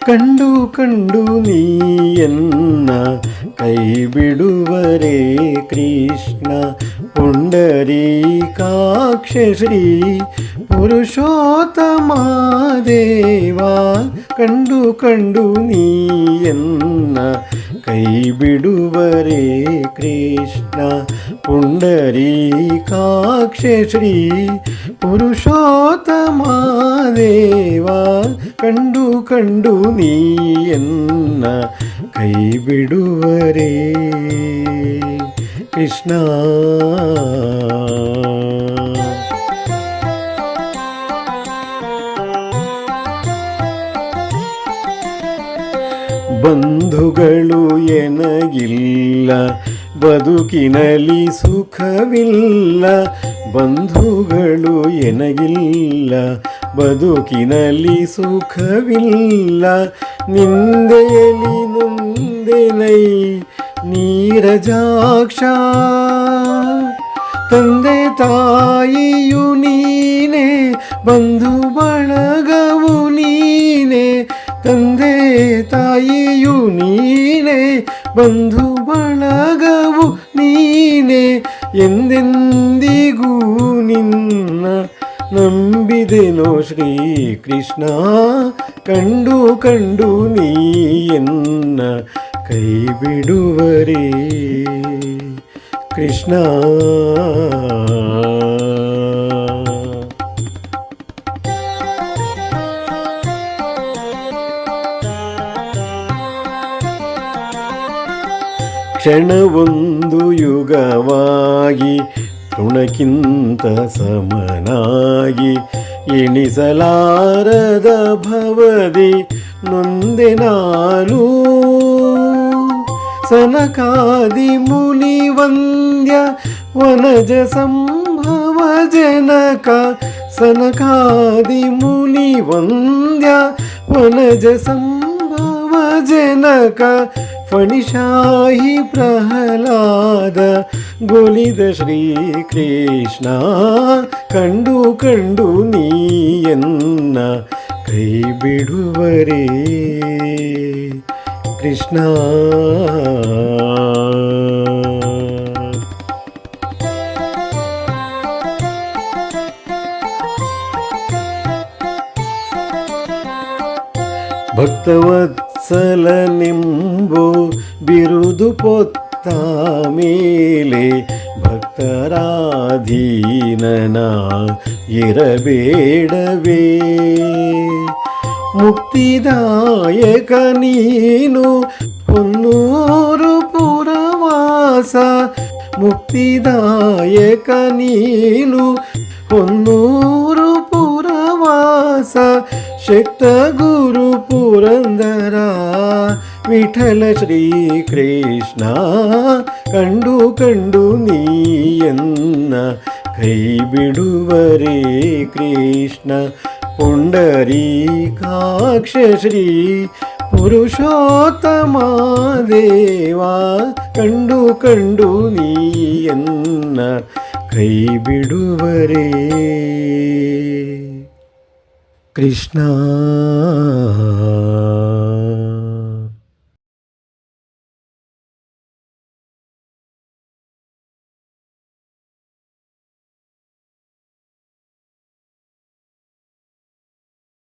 കണ്ടു കണ്ടു നീ എന്ന കൈവിടുവരേ കൃഷ്ണ പുണ്ടരീകാക്ഷശ്രീ പുരുഷോത്തമാദേവ കണ്ടു കണ്ടു നീ എന്ന കൈവിടുവരേ കൃഷ്ണ പുണ്ടരീകാക്ഷശ്രീ പുരുഷോത്തമാദേവാ കണ്ടു കണ്ടു നീ എന്ന കൈവിടുവരേ. കൃഷ്ണ ಬಂಧುಗಳು ಎನಗಿಲ್ಲ, ಬದುಕಿನಲ್ಲಿ ಸುಖವಿಲ್ಲ, ಬಂಧುಗಳು ಎನಗಿಲ್ಲ, ಬದುಕಿನಲ್ಲಿ ಸುಖವಿಲ್ಲ. ನಿಂದೆಯಲಿ ನೊಂದೆನೈ ನೀರಜಾಕ್ಷ, ತಂದೆ ತಾಯಿಯು ನೀನೆ ಬಂಧು ಬಳಗವು ಬಂಧು ಬಳಗವು ನೀನೆ ಎಂದೆಂದಿಗೂ ನಿನ್ನ ನಂಬಿದೆನೋ ಶ್ರೀಕೃಷ್ಣ? ಕಂಡು ಕಂಡು ನೀಯನ್ನ ಕೈ ಬಿಡುವರೇ ಕೃಷ್ಣ ಕ್ಷಣವೊಂದು ಯುಗವಾಗಿ ಋಣಕ್ಕಿಂತ ಸಮನಾಗಿ ಎಣಿಸಲಾರದ ಭವದಿ ನೊಂದೆ ನಾನು ಸನಕಾದಿ ಮುನಿ ವಂದ್ಯ ವನಜ ಸಂಭವ ಜನಕ ಸನಕಾದಿ ಮುನಿ ವಂದ್ಯ ವನಜ ಸಂಭವ ಜನಕ ಫಣಿಶಾಹಿ ಪ್ರಹ್ಲಾದ ಗೋಲಿದ ಶ್ರೀ ಕೃಷ್ಣ ಕಂಡು ಕಂಡು ನೀಯನ್ನ ಕೈ ಬಿಡುವರೇ ಕೃಷ್ಣ. ಭಕ್ತವತ್ಸಲನೆಂಬೋ ಬಿರುದು ಪೊತ್ತ ಮೇಲೆ ಭಕ್ತರಾಧೀನನ ಇರಬೇಡವೇ. ಮುಕ್ತಿದಾಯಕ ನೀನು ಹೊನ್ನೂರು ಪುರವಾಸ ಮುಕ್ತಿದಾಯಕ ನೀನು ಹೊನ್ನೂರು ಪುರವಾಸ ಶಕ್ತ ಗುರು ಪುರಂದರ ವಿಠಲ ಶ್ರೀಕೃಷ್ಣ ಕಂಡು ಕಂಡು ನೀಯನ್ನ ಕೈ ಬಿಡುವರೇ ಕೃಷ್ಣ ಪುಂಡರೀಕಾಕ್ಷ ಶ್ರೀ ಪುರುಷೋತ್ತಮ ದೇವ ಕಂಡು ಕಂಡು ನೀಯನ್ನ ಕೈ ಬಿಡುವರೇ কৃষ্ণ।